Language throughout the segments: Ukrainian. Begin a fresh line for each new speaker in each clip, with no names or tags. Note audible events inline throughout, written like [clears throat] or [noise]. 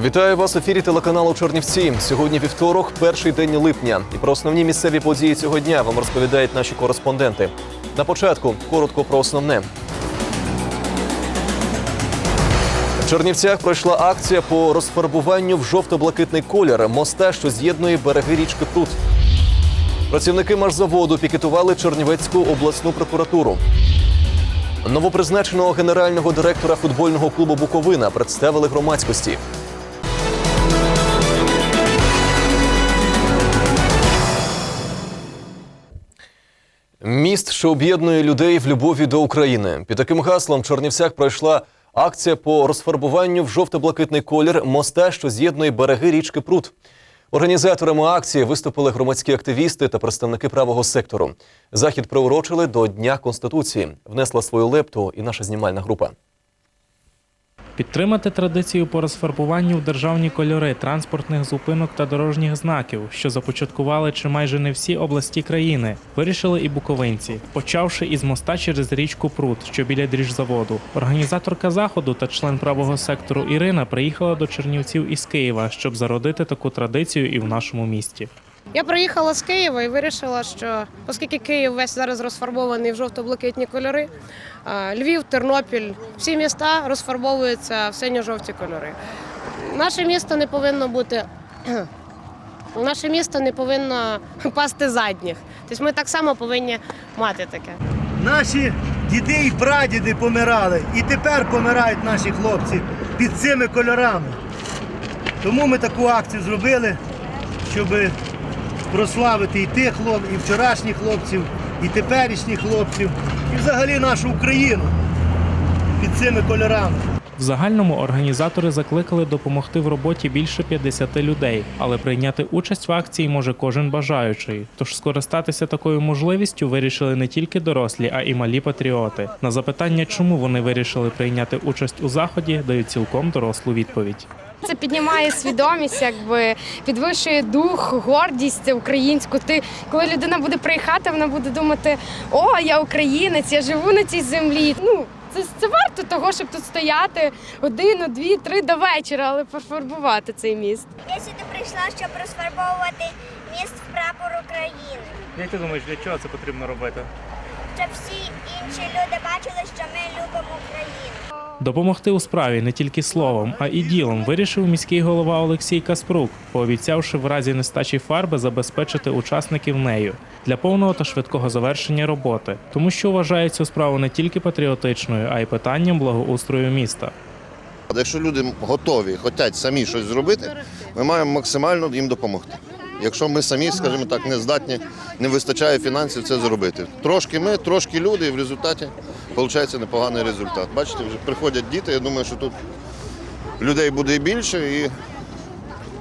Вітаю вас в ефірі телеканалу Чернівці. Сьогодні вівторок, перший день липня. І про основні місцеві події цього дня вам розповідають наші кореспонденти. На початку коротко про основне. В Чернівцях пройшла акція по розфарбуванню в жовто-блакитний колір моста, що з'єднує береги річки Прут. Працівники марзаводу пікетували Чернівецьку обласну прокуратуру. Новопризначеного генерального директора футбольного клубу Буковина представили громадськості. Міст, що об'єднує людей в любові до України. Під таким гаслом в пройшла акція по розфарбуванню в жовто-блакитний колір моста, що з'єднує береги річки Прут. Організаторами акції виступили громадські активісти та представники правого сектору. Захід приурочили до Дня Конституції. Внесла свою лепту і наша знімальна група.
Підтримати традицію по розфарбуванню в державні кольори транспортних зупинок та дорожніх знаків, що започаткували чи майже не всі області країни, вирішили і буковинці, почавши із моста через річку Прут, що біля дріжзаводу. Організаторка заходу та член правого сектору Ірина приїхала до Чернівців із Києва, щоб зародити таку традицію і в нашому місті.
Я приїхала з Києва і вирішила, що оскільки Київ весь зараз розфарбований в жовто-блакитні кольори, Львів, Тернопіль, всі міста розфарбовуються в синьо-жовті кольори. Наше місто не повинно бути. [clears throat] Наше місто не повинно [laughs] пасти задніх. Тобто ми так само повинні мати таке.
Наші діди і прадіди помирали, і тепер помирають наші хлопці під цими кольорами. Тому ми таку акцію зробили, щоб прославити і тих хлопців, і вчорашніх хлопців, і теперішніх хлопців, і взагалі нашу Україну під цими кольорами.
Загальному організатори закликали допомогти в роботі більше 50 людей, але прийняти участь в акції може кожен бажаючий. Тож скористатися такою можливістю вирішили не тільки дорослі, а й малі патріоти. На запитання, чому вони вирішили прийняти участь у заході, дають цілком дорослу відповідь.
Це піднімає свідомість, якби підвищує дух, гордість українську. Ти коли людина буде приїхати, вона буде думати: о, я українець, я живу на цій землі. Ну це, це варто того, щоб тут стояти годину, дві, три до вечора, але пофарбувати цей міст.
Я сюди прийшла, щоб розфарбовувати міст в прапор України,
Як ти думаєш, для чого це потрібно робити?
щоб всі інші люди бачили, що ми любимо Україну.
Допомогти у справі не тільки словом, а і ділом вирішив міський голова Олексій Каспрук, пообіцявши в разі нестачі фарби забезпечити учасників нею для повного та швидкого завершення роботи, тому що вважає цю справу не тільки патріотичною, а й питанням благоустрою міста.
Якщо люди готові, хочуть самі щось зробити, ми маємо максимально їм допомогти. Якщо ми самі, скажімо так, не здатні, не вистачає фінансів це зробити. Трошки ми, трошки люди, і в результаті виходить непоганий результат. Бачите, вже приходять діти, я думаю, що тут людей буде більше, і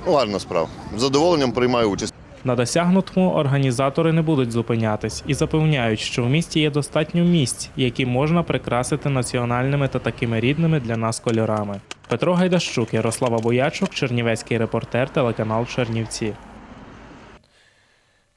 ну, гарна справа. З задоволенням приймаю участь.
На досягнутому організатори не будуть зупинятись і запевняють, що в місті є достатньо місць, які можна прикрасити національними та такими рідними для нас кольорами. Петро Гайдащук, Ярослава Боячук, Чернівецький репортер, телеканал Чернівці.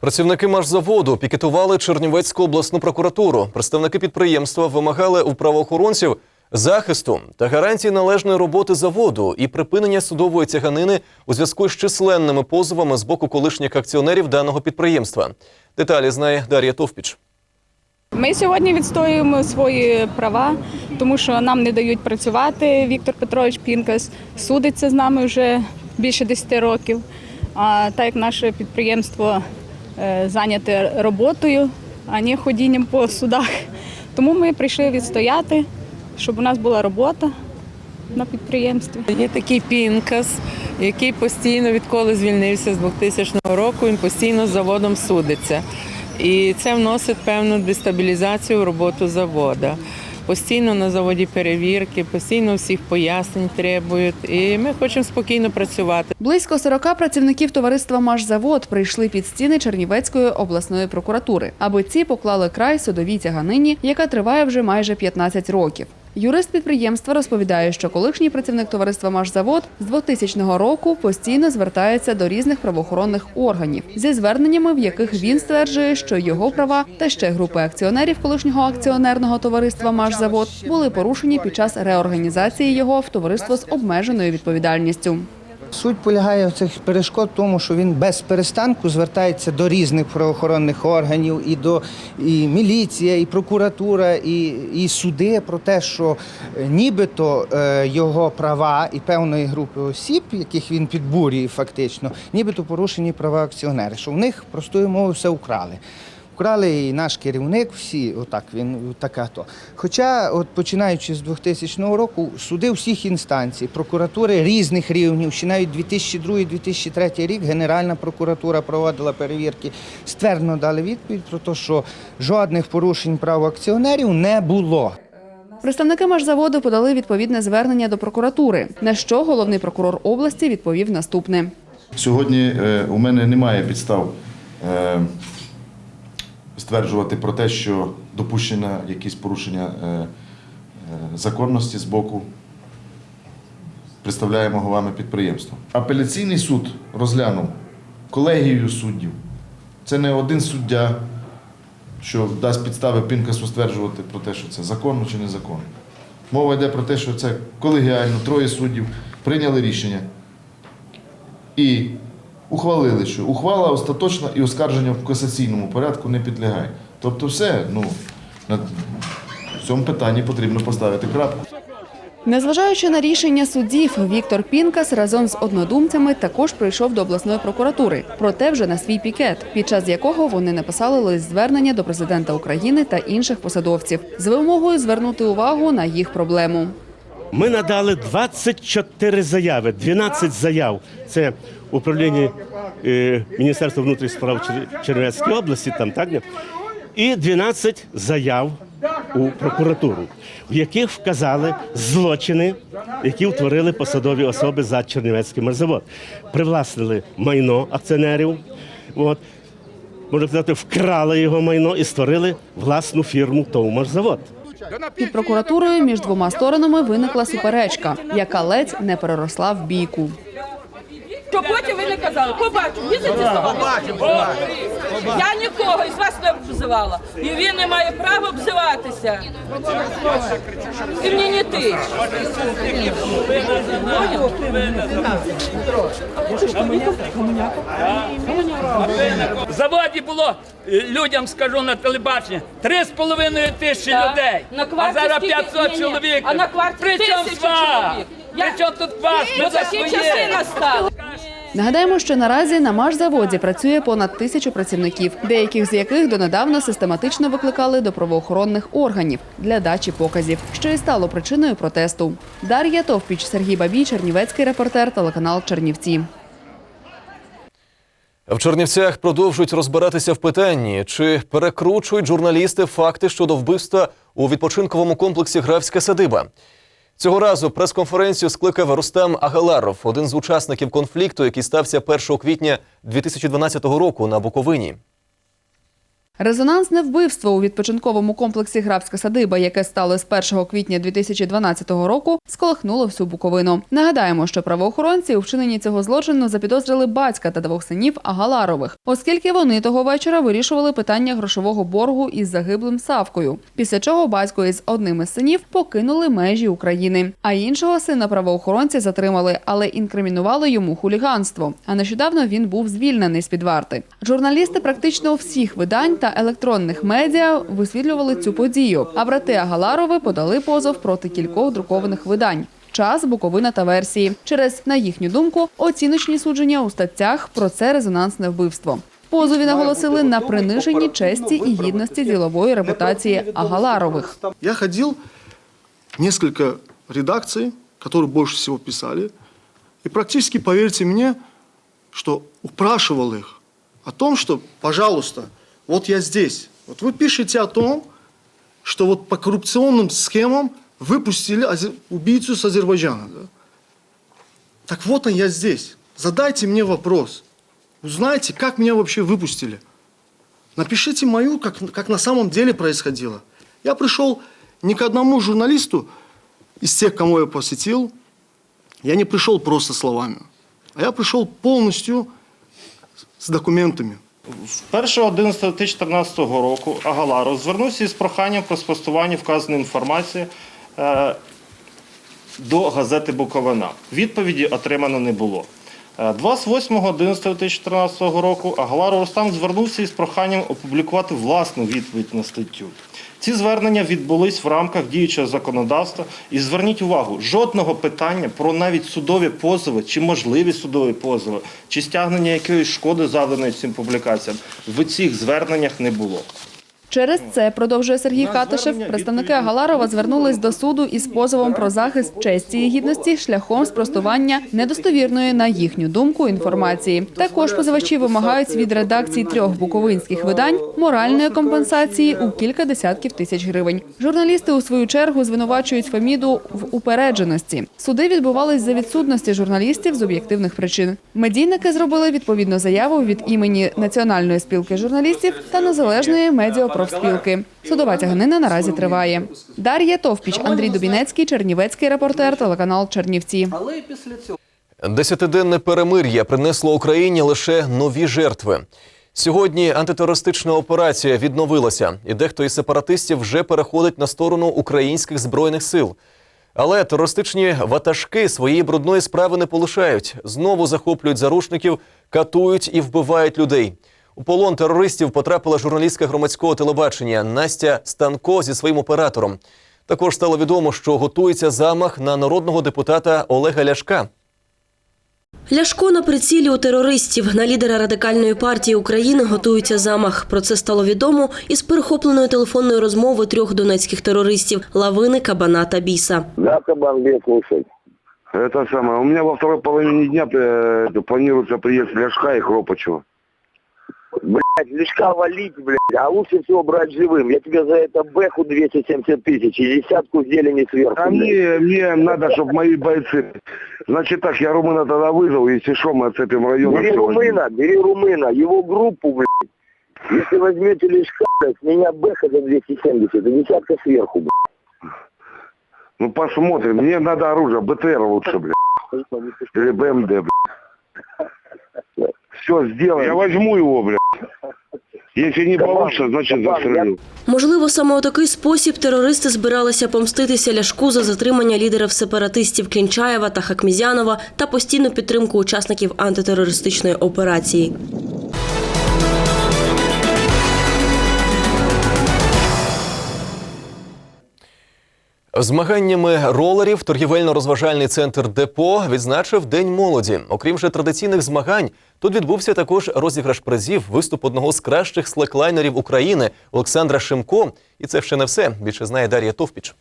Працівники машзаводу пікетували Чернівецьку обласну прокуратуру. Представники підприємства вимагали у правоохоронців захисту та гарантії належної роботи заводу і припинення судової тяганини у зв'язку з численними позовами з боку колишніх акціонерів даного підприємства. Деталі знає Дар'я Товпіч.
Ми сьогодні відстоюємо свої права, тому що нам не дають працювати. Віктор Петрович Пінкас судиться з нами вже більше 10 років. А так як наше підприємство е, зайняте роботою, а не ходінням по судах. Тому ми прийшли відстояти, щоб у нас була робота на підприємстві.
Є такий Пінкас, який постійно, відколи звільнився з 2000 року, він постійно з заводом судиться. І це вносить певну дестабілізацію в роботу завода. Постійно на заводі перевірки, постійно всіх пояснень требують. І ми хочемо спокійно працювати.
Близько 40 працівників товариства «Машзавод» прийшли під стіни Чернівецької обласної прокуратури, аби ці поклали край судовій тяганині, яка триває вже майже 15 років. Юрист підприємства розповідає, що колишній працівник товариства «Машзавод» з 2000 року постійно звертається до різних правоохоронних органів зі зверненнями, в яких він стверджує, що його права та ще групи акціонерів колишнього акціонерного товариства «Машзавод» були порушені під час реорганізації його в товариство з обмеженою відповідальністю.
Суть полягає в цих перешкод в тому, що він без перестанку звертається до різних правоохоронних органів, і до і міліція, і прокуратура, і, і суди про те, що е, нібито е, його права і певної групи осіб, яких він підбурює фактично, нібито порушені права акціонерів, що в них простою мовою все украли. Вкрали і наш керівник, всі, отак він така то. Хоча, от починаючи з 2000 року, суди всіх інстанцій, прокуратури різних рівнів, ще навіть 2002-2003 рік Генеральна прокуратура проводила перевірки, ствердно дали відповідь про те, що жодних порушень прав акціонерів не було.
Представники машзаводу подали відповідне звернення до прокуратури, на що головний прокурор області відповів наступне.
Сьогодні е, у мене немає підстав е, стверджувати про те, що допущено якісь порушення е, е, законності з боку представляємого вами підприємства. Апеляційний суд розглянув колегію суддів. Це не один суддя, що дасть підстави Пінкасу стверджувати про те, що це законно чи незаконно. Мова йде про те, що це колегіально, троє суддів прийняли рішення і ухвалили, що ухвала остаточна і оскарження в касаційному порядку не підлягає. Тобто, все, ну на цьому питанні потрібно поставити крапку.
Незважаючи на рішення суддів, Віктор Пінкас разом з однодумцями також прийшов до обласної прокуратури, проте вже на свій пікет, під час якого вони написали лист звернення до президента України та інших посадовців з вимогою звернути увагу на їх проблему.
Ми надали 24 заяви, 12 заяв. Це управління е, Міністерства внутрішніх справ Чернівецької області, там так не? і 12 заяв у прокуратуру, в яких вказали злочини, які утворили посадові особи за Чернівецький мерзавод. Привласнили майно акціонерів. От. Можна сказати, вкрали його майно і створили власну фірму «Товмашзавод».
Під прокуратурою між двома сторонами виникла суперечка, яка ледь не переросла в бійку.
То потім ви не казали, побачимо, їздите слова. Я нікого із вас не обзивала. І він не має права обзиватися. І мені не ти.
В заводі було е, людям, скажу на телебаченні, 3,5 тисячі людей.
На
А зараз
скільки?
500
Ні-ні.
чоловік.
А на кварті
При чому
тисяча
вас?
чоловік. Я-
При чому тут вас? Ми за
такі часи
своє.
настали.
Нагадаємо, що наразі на машзаводі працює понад тисячу працівників, деяких з яких донедавна систематично викликали до правоохоронних органів для дачі показів, що і стало причиною протесту. Дар'я Товпіч, Сергій Бабій, Чернівецький репортер, телеканал Чернівці.
В Чернівцях продовжують розбиратися в питанні, чи перекручують журналісти факти щодо вбивства у відпочинковому комплексі Графська садиба. Цього разу прес-конференцію скликав Рустем Агаларов, один з учасників конфлікту, який стався 1 квітня 2012 року на Буковині.
Резонансне вбивство у відпочинковому комплексі Графська садиба, яке сталося з 1 квітня 2012 року, сколихнуло всю Буковину. Нагадаємо, що правоохоронці у вчиненні цього злочину запідозрили батька та двох синів Агаларових, оскільки вони того вечора вирішували питання грошового боргу із загиблим Савкою. Після чого батько із одним із синів покинули межі України. А іншого сина правоохоронці затримали, але інкримінували йому хуліганство. А нещодавно він був звільнений з під варти. Журналісти практично всіх видань та електронних медіа висвітлювали цю подію. А брати Агаларови подали позов проти кількох друкованих видань. Час, Буковина та версії через, на їхню думку, оціночні судження у статтях про це резонансне вбивство. Позові наголосили на приниженні честі і гідності ділової репутації Агаларових.
Я ходил в несколько редакций, которые больше всего писали, и практически, поверьте мне, что упрашивал их о том, что, пожалуйста, вот я здесь. Вот вы пишете о том, что вот по коррупционным схемам выпустили убийцу с Азербайджана. да? Так вот он, я здесь. Задайте мне вопрос. Узнайте, как меня вообще выпустили. Напишите мою, как, как на самом деле происходило. Я пришел не к одному журналисту из тех, кому я посетил. Я не пришел просто словами, а я пришел полностью с документами.
1.11.2014 року Агаларов звернувся із проханням про спростування вказаної інформації е, до газети Буковина. Відповіді отримано не було. 28.11.2014 року Агаларов Рустам звернувся із проханням опублікувати власну відповідь на статтю. Ці звернення відбулись в рамках діючого законодавства. І зверніть увагу, жодного питання про навіть судові позови, чи можливі судові позови, чи стягнення якоїсь шкоди завданої цим публікаціям в цих зверненнях не було.
Через це, продовжує Сергій Катишев, представники Агаларова звернулись до суду із позовом про захист честі і гідності шляхом спростування недостовірної, на їхню думку, інформації. Також позивачі вимагають від редакцій трьох буковинських видань моральної компенсації у кілька десятків тисяч гривень. Журналісти у свою чергу звинувачують Феміду в упередженості. Суди відбувались за відсутності журналістів з об'єктивних причин. Медійники зробили відповідну заяву від імені Національної спілки журналістів та незалежної медіапрофспілки. Судова тяганина наразі триває. Дар'я Товпіч, Андрій Дубінецький, Чернівецький репортер, телеканал Чернівці.
Десятиденне перемир'я принесло Україні лише нові жертви. Сьогодні антитерористична операція відновилася, і дехто із сепаратистів вже переходить на сторону українських збройних сил. Але терористичні ватажки своєї брудної справи не полишають. Знову захоплюють заручників, катують і вбивають людей. У полон терористів потрапила журналістка громадського телебачення Настя Станко зі своїм оператором. Також стало відомо, що готується замах на народного депутата Олега Ляшка.
Ляшко на прицілі у терористів. На лідера радикальної партії України готується замах. Про це стало відомо із перехопленої телефонної розмови трьох донецьких терористів – Лавини, Кабана та Біса.
Да, кабан, где слушать? Это самое. У меня во второй половине дня э, планируется приезд Ляшка и Хропачева.
Блять, лишка валить, блядь, а лучше всего брать живым. Я тебе за это бэху 270 тысяч и десятку зелени сверху.
А мне, мне надо, чтобы мои бойцы... Значит так, я Румына тогда вызову, если что, мы отцепим район.
Бери румына, бери румына, его группу, блядь. Если возьмете лишка, блядь, меня бэха за 270, и десятка сверху, блядь.
Ну посмотрим. Мне надо оружие, БТР лучше, блядь. Или БМД, блядь. Все сделаем. Я возьму его, блядь. Если не вийшло, значить застрелю.
Можливо, саме у такий спосіб терористи збиралися помститися Ляшку за затримання лідерів сепаратистів Клінчаєва та Хакмізянова та постійну підтримку учасників антитерористичної операції.
Змаганнями ролерів торгівельно-розважальний центр Депо відзначив День молоді. Окрім же традиційних змагань, тут відбувся також розіграш призів, виступ одного з кращих слеклайнерів України Олександра Шимко. І це ще не все. Більше знає Дар'я Товпіч.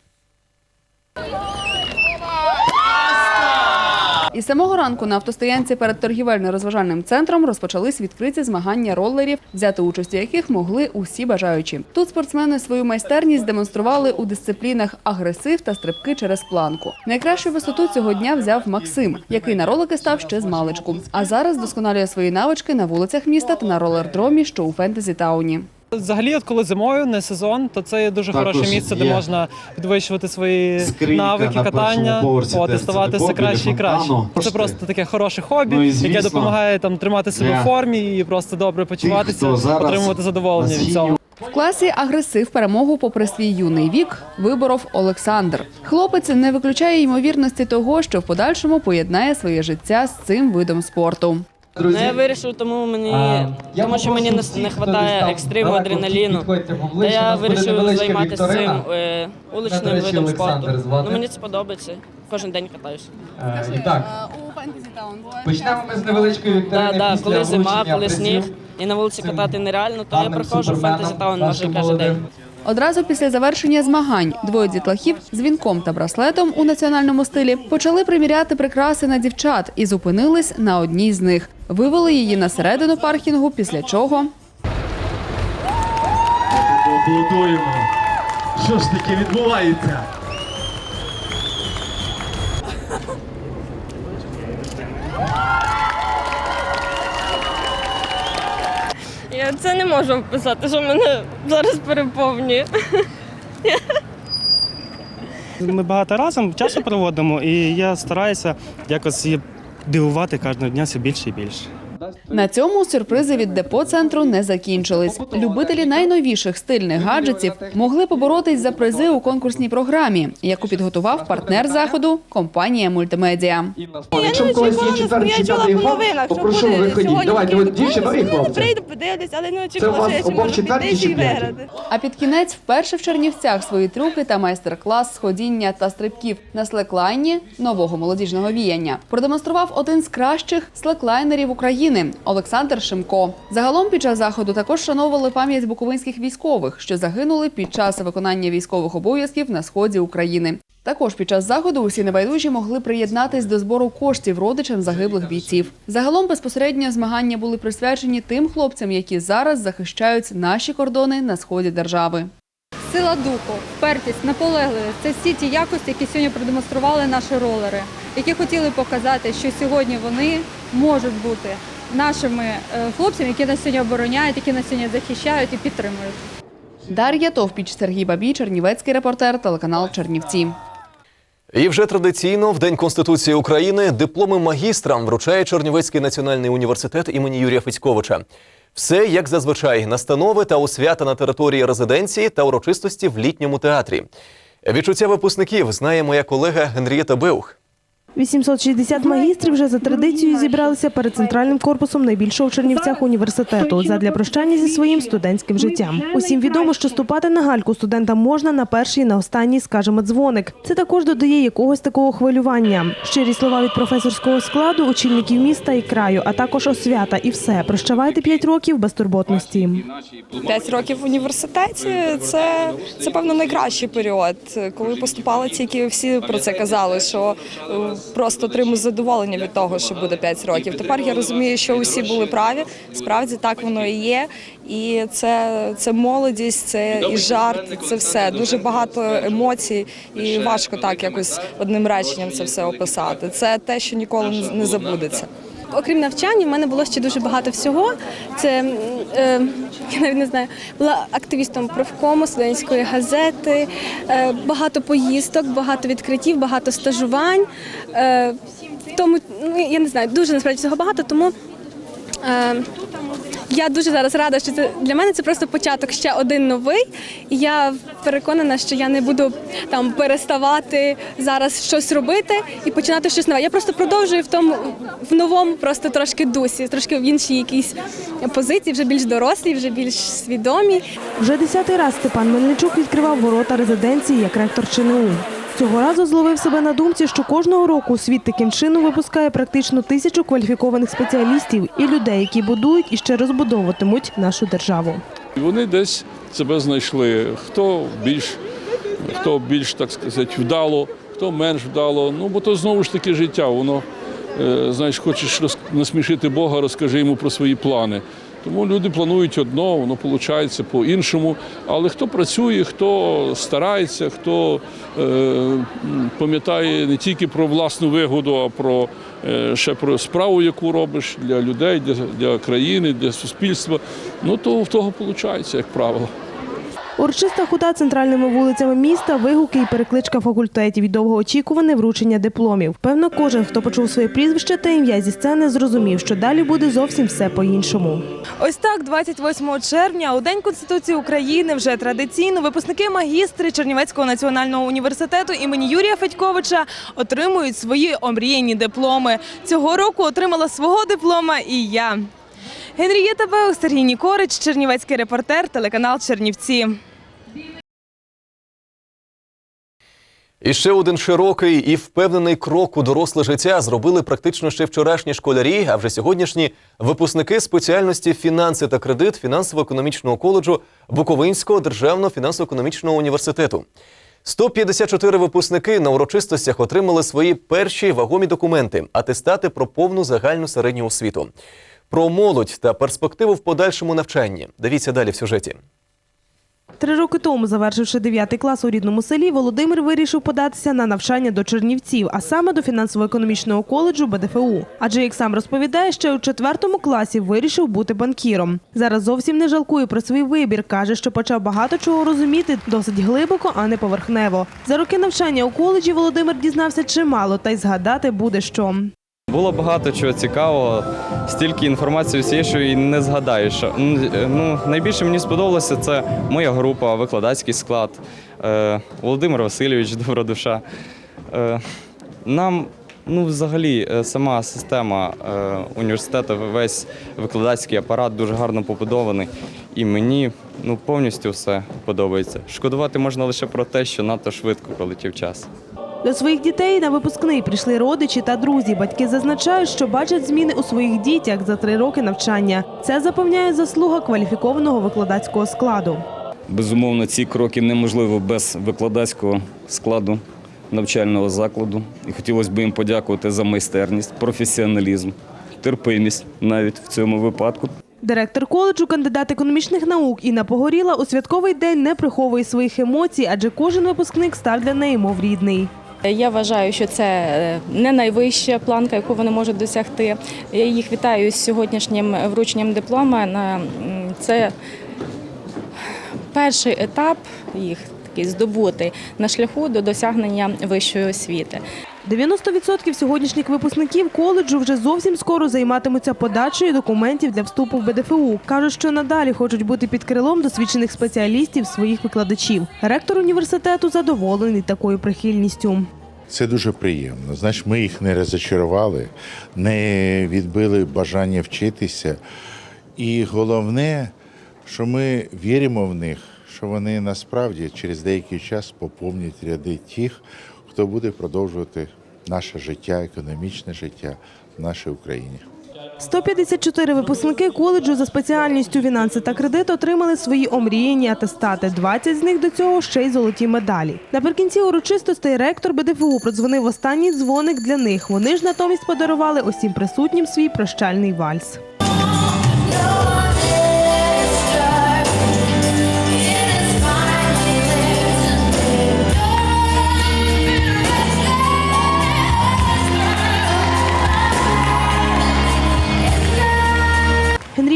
Із самого ранку на автостоянці перед торгівельно-розважальним центром розпочались відкриті змагання ролерів, взяти участь у яких могли усі бажаючі. Тут спортсмени свою майстерність демонстрували у дисциплінах агресив та стрибки через планку. Найкращу висоту цього дня взяв Максим, який на ролики став ще з маличку. А зараз досконалює свої навички на вулицях міста та на ролердромі, що у фентезі тауні.
Взагалі, от коли зимою не сезон, то це є дуже
Також
хороше місце, де
є
можна підвищувати свої
скринька
навики
на
катання,
першому поверсі,
от, і ставати
це
все краще і краще.
фонтану.
Це просто таке хороше хобі,
Ну і,
яке
звісно,
допомагає там тримати себе
для
в формі і просто добре почуватися,
хто зараз
отримувати задоволення від цього.
В класі агресив перемогу попри свій юний вік виборов Олександр. Хлопець не виключає ймовірності того, що в подальшому поєднає своє життя з цим видом спорту.
Ну, я вирішив, тому мені тому що мені не, не вистачає екстриму, адреналіну. Та я вирішив займатися цим е, уличним видом спорту. Ну мені це подобається. Кожен день катаюся.
І так,
у фентезі таун
почнемо ми з невеличкої вікторини
Да, да,
після
коли зима, коли сніг, і на вулиці катати нереально, то я приходжу в фентезі таун майже кожен день.
Одразу після завершення змагань двоє дітлахів з вінком та браслетом у національному стилі почали приміряти прикраси на дівчат і зупинились на одній з них. Вивели її на середину паркінгу, після чого
Аплодуємо. Що ж таке відбувається?
Я це не можу описати, що мене зараз переповнює.
Ми багато разом часу проводимо, і я стараюся якось її дивувати кожного дня все більше і більше.
На цьому сюрпризи від депо-центру не закінчились. Любителі найновіших стильних гаджетів могли поборотись за призи у конкурсній програмі, яку підготував партнер заходу компанія Мультимедіа.
Якщо в когось є чи п'ятий iPhone, попрошу виходіть. Давайте, от дівчина і хлопці.
Прийду, подивлюсь, але не очікувала, що я ще можу піти і виграти.
А під кінець вперше в Чернівцях свої трюки та майстер-клас сходіння та стрибків на слеклайні нового молодіжного віяння продемонстрував один з кращих слеклайнерів України Олександр Шимко. Загалом під час заходу також шановували пам'ять буковинських військових, що загинули під час виконання військових обов'язків на сході України. Також під час заходу усі небайдужі могли приєднатись до збору коштів родичам загиблих бійців. Загалом безпосередньо змагання були присвячені тим хлопцям, які зараз захищають наші кордони на сході держави.
Сила духу, впертість, наполегливість це всі ті якості, які сьогодні продемонстрували наші ролери, які хотіли показати, що сьогодні вони можуть бути нашими е, хлопцями, які нас сьогодні обороняють, які нас сьогодні захищають і підтримують.
Дар'я Товпіч, Сергій Бабій, Чернівецький репортер, телеканал Чернівці.
І вже традиційно в День Конституції України дипломи магістрам вручає Чернівецький національний університет імені Юрія Федьковича. Все як зазвичай настанови та освята на території резиденції та урочистості в літньому театрі. Відчуття випускників знає моя колега Генрієта Беух.
860 магістрів вже за традицією зібралися перед центральним корпусом найбільшого в Чернівцях університету задля прощання зі своїм студентським життям. Усім відомо, що ступати на гальку студентам можна на перший і на останній, скажімо, дзвоник. Це також додає якогось такого хвилювання. Щирі слова від професорського складу, очільників міста і краю, а також освята і все. Прощавайте 5 років безтурботності.
П'ять років в університеті це, це певно найкращий період. Коли поступали тільки всі про це казали, що е, просто отримую задоволення від того, що буде 5 років. Тепер я розумію, що усі були праві. Справді так воно і є. І це, це молодість, це і жарт, це все. Дуже багато емоцій, і важко так якось одним реченням це все описати. Це те, що ніколи не- забудеться.
Окрім навчання, в мене було ще дуже багато всього. Це е, я навіть не знаю, була активістом профкому, студентської газети, е, багато поїздок, багато відкриттів, багато стажувань. Е, тому, ну я не знаю, дуже насправді всього багато, тому. Е, я дуже зараз рада, що це для мене це просто початок ще один новий. І я переконана, що я не буду там переставати зараз щось робити і починати щось нове. Я просто продовжую в тому в новому, просто трошки дусі, трошки в іншій якійсь позиції, вже більш дорослі, вже більш свідомі.
Вже десятий раз Степан Мельничук відкривав ворота резиденції як ректор ЧНУ. Цього разу зловив себе на думці, що кожного року світ таким чином випускає практично тисячу кваліфікованих спеціалістів і людей, які будують і ще розбудовуватимуть нашу державу.
Вони десь себе знайшли. Хто більш, хто більш так сказати, вдало, хто менш вдало. Ну бо то знову ж таки життя. Воно е, знаєш, хочеш насмішити Бога, розкажи йому про свої плани. Тому люди планують одно, воно виходить по-іншому. Але хто працює, хто старається, хто е, пам'ятає не тільки про власну вигоду, а про е, ще про справу, яку робиш для людей, для, для країни, для суспільства. Ну то в того виходить, як правило.
Урочиста хода центральними вулицями міста, вигуки і перекличка факультетів і довгоочікуване вручення дипломів. Певно, кожен, хто почув своє прізвище та ім'я зі сцени, зрозумів, що далі буде зовсім все по-іншому.
Ось так, 28 червня, у День Конституції України, вже традиційно випускники магістри Чернівецького національного університету імені Юрія Федьковича отримують свої омріяні дипломи. Цього року отримала свого диплома і я. Генрієта Беух, Сергій Нікорич, Чернівецький репортер, телеканал Чернівці.
І ще один широкий і впевнений крок у доросле життя зробили практично ще вчорашні школярі, а вже сьогоднішні випускники спеціальності фінанси та кредит фінансово-економічного коледжу Буковинського державного фінансово-економічного університету. 154 випускники на урочистостях отримали свої перші вагомі документи атестати про повну загальну середню освіту. Про молодь та перспективу в подальшому навчанні. Дивіться далі в сюжеті.
Три роки тому, завершивши 9 клас у рідному селі, Володимир вирішив податися на навчання до Чернівців, а саме до фінансово-економічного коледжу БДФУ. Адже, як сам розповідає, ще у четвертому класі вирішив бути банкіром. Зараз зовсім не жалкує про свій вибір. каже, що почав багато чого розуміти досить глибоко, а не поверхнево. За роки навчання у коледжі Володимир дізнався чимало, та й згадати буде що.
Було багато чого цікавого, стільки інформації всієї, що і не згадаєш. Ну, найбільше мені сподобалося це моя група, викладацький склад, е, Володимир Васильович, [laughs] добра душа. Е, Нам, ну, взагалі, е, сама система університету, весь викладацький апарат дуже гарно побудований. І мені ну, повністю все подобається. Шкодувати можна лише про те, що надто швидко пролетів час.
До своїх дітей на випускний прийшли родичі та друзі. Батьки зазначають, що бачать зміни у своїх дітях за три роки навчання. Це запевняє заслуга кваліфікованого викладацького складу.
Безумовно, ці кроки неможливо без викладацького складу навчального закладу. І хотілося б їм подякувати за майстерність, професіоналізм, терпимість навіть в цьому випадку.
Директор коледжу, кандидат економічних наук Інна Погоріла у святковий день не приховує своїх емоцій, адже кожен випускник став для неї мов рідний.
Я вважаю, що це е, не найвища планка, яку вони можуть досягти. Я їх вітаю з сьогоднішнім врученням диплома. Це перший етап їх такий здобутий на шляху до досягнення вищої освіти.
90% сьогоднішніх випускників коледжу вже зовсім скоро займатимуться подачею документів для вступу в БДФУ. Кажуть, що надалі хочуть бути під крилом досвідчених спеціалістів своїх викладачів. Ректор університету задоволений такою прихильністю.
Це дуже приємно. Знаєш, ми їх не розочарували, не відбили бажання вчитися. І головне, що ми віримо в них, що вони насправді через деякий час поповнять ряди тих, хто буде продовжувати наше життя, економічне життя в нашій Україні.
154 випускники коледжу за спеціальністю фінанси та кредит отримали свої омріяні атестати. 20 з них до цього ще й золоті медалі. Наприкінці урочистостей ректор БДФУ продзвонив останній дзвоник для них. Вони ж натомість подарували усім присутнім свій прощальний вальс.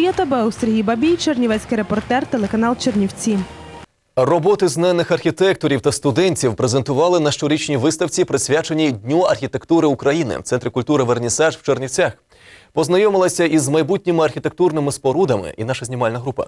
Генрієта Табеу, Сергій Бабій, Чернівецький репортер, телеканал Чернівці.
Роботи знаних архітекторів та студентів презентували на щорічній виставці, присвяченій Дню архітектури України в Центрі культури Вернісаж в Чернівцях. Познайомилася із майбутніми архітектурними спорудами і наша знімальна група.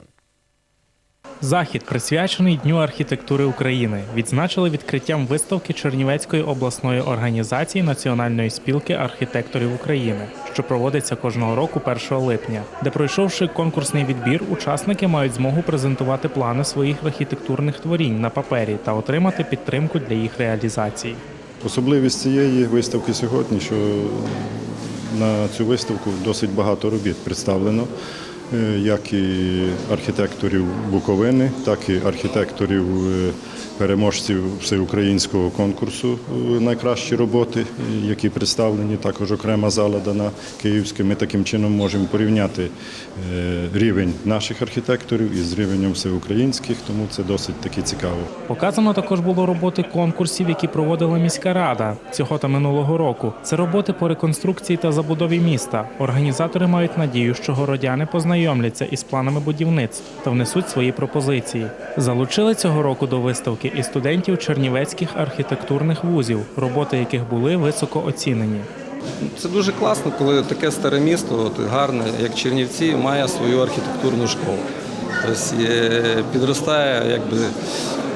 Захід присвячений Дню архітектури України. Відзначили відкриттям виставки Чернівецької обласної організації Національної спілки архітекторів України, що проводиться кожного року 1 липня, де пройшовши конкурсний відбір, учасники мають змогу презентувати плани своїх архітектурних творінь на папері та отримати підтримку для їх реалізації.
Особливість цієї виставки сьогодні, що на цю виставку досить багато робіт представлено, як і архітекторів Буковини, так і архітекторів е, переможців всеукраїнського конкурсу е, найкращі роботи, е, які представлені. Також окрема зала дана Київська. Ми таким чином можемо порівняти е, рівень наших архітекторів із рівнем всеукраїнських, тому це досить таки цікаво.
Показано також було роботи конкурсів, які проводила міська рада цього та минулого року. Це роботи по реконструкції та забудові міста. Організатори мають надію, що городяни познайомляться із планами будівництв та внесуть свої пропозиції. Залучили цього року до виставки і студентів чернівецьких архітектурних вузів, роботи яких були високо оцінені.
Це дуже класно, коли таке старе місто, от, гарне, як Чернівці, має свою архітектурну школу. Тобто підростає якби,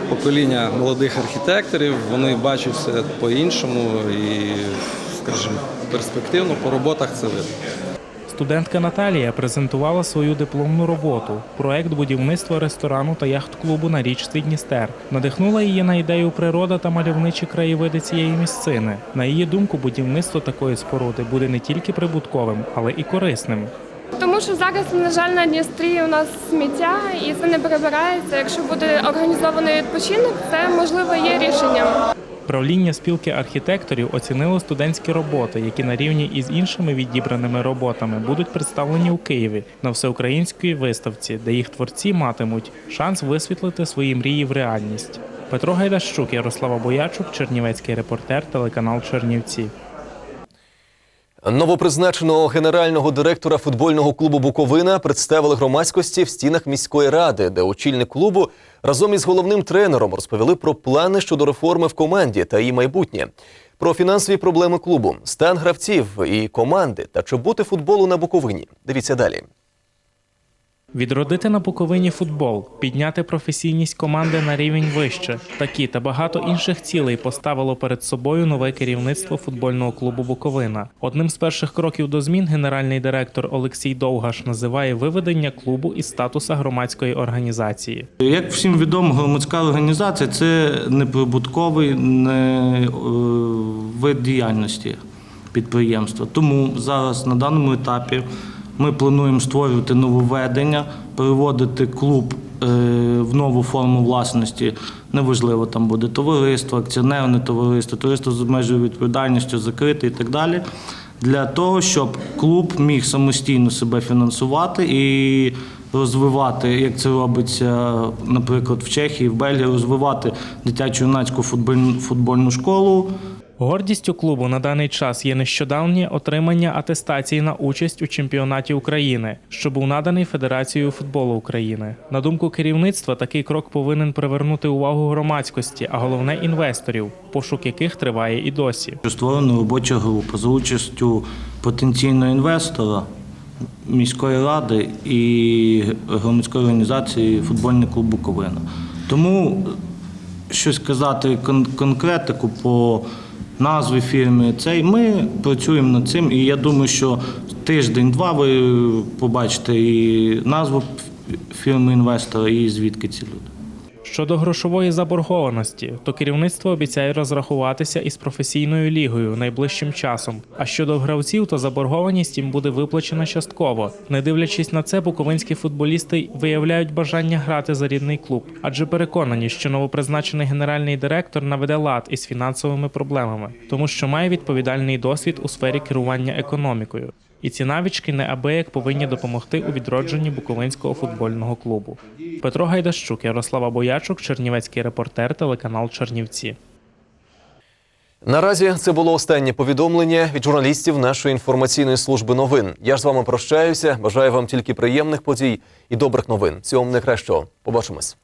покоління молодих архітекторів, вони бачать все по-іншому і, скажімо, перспективно по роботах це видно.
Студентка Наталія презентувала свою дипломну роботу проект будівництва ресторану та яхт-клубу на річці Дністер. Надихнула її на ідею природа та мальовничі краєвиди цієї місцини. На її думку, будівництво такої споруди буде не тільки прибутковим, але і корисним.
Тому що зараз, на жаль, на Дністрі у нас сміття і це не прибирається. Якщо буде організований відпочинок, це можливо є рішенням.
Правління спілки архітекторів оцінило студентські роботи, які на рівні із іншими відібраними роботами будуть представлені у Києві на всеукраїнській виставці, де їх творці матимуть шанс висвітлити свої мрії в реальність. Петро Гайдащук, Ярослава Боячук, Чернівецький репортер, телеканал Чернівці.
Новопризначеного генерального директора футбольного клубу Буковина представили громадськості в стінах міської ради, де очільник клубу разом із головним тренером розповіли про плани щодо реформи в команді та її майбутнє. Про фінансові проблеми клубу, стан гравців і команди та чи бути футболу на Буковині. Дивіться далі.
Відродити на Буковині футбол, підняти професійність команди на рівень вище. Такі та багато інших цілей поставило перед собою нове керівництво футбольного клубу Буковина. Одним з перших кроків до змін генеральний директор Олексій Довгаш називає виведення клубу із статуса громадської організації.
Як всім відомо, громадська організація це неприбутковий не, е, вид діяльності підприємства. Тому зараз на даному етапі ми плануємо створювати нововведення, переводити клуб е, в нову форму власності. Неважливо, там буде товариство, акціонерне товариство, товариство з обмеженою відповідальністю, закрите і так далі. Для того, щоб клуб міг самостійно себе фінансувати і розвивати, як це робиться, наприклад, в Чехії, в Бельгії, розвивати дитячу юнацьку футбольну, футбольну школу.
Гордістю клубу на даний час є нещодавнє отримання атестації на участь у чемпіонаті України, що був наданий Федерацією футболу України. На думку керівництва, такий крок повинен привернути увагу громадськості, а головне інвесторів, пошук яких триває і досі.
Створена робоча група за участю потенційного інвестора, міської ради і громадської організації футбольний клуб Буковина. Тому щось казати кон- конкретику по назві фірми цей. Ми працюємо над цим, і я думаю, що тиждень-два ви побачите і назву фірми інвестора, і звідки ці люди.
Щодо грошової заборгованості, то керівництво обіцяє розрахуватися із професійною лігою найближчим часом. А щодо гравців, то заборгованість їм буде виплачена частково. Не дивлячись на це, буковинські футболісти виявляють бажання грати за рідний клуб, адже переконані, що новопризначений генеральний директор наведе лад із фінансовими проблемами, тому що має відповідальний досвід у сфері керування економікою. І ці навички неабияк повинні допомогти у відродженні Буковинського футбольного клубу. Петро Гайдащук, Ярослава Боячук, Чернівецький репортер, телеканал Чернівці.
Наразі це було останнє повідомлення від журналістів нашої інформаційної служби новин. Я ж з вами прощаюся. Бажаю вам тільки приємних подій і добрих новин. Всього вам найкращого. Побачимось.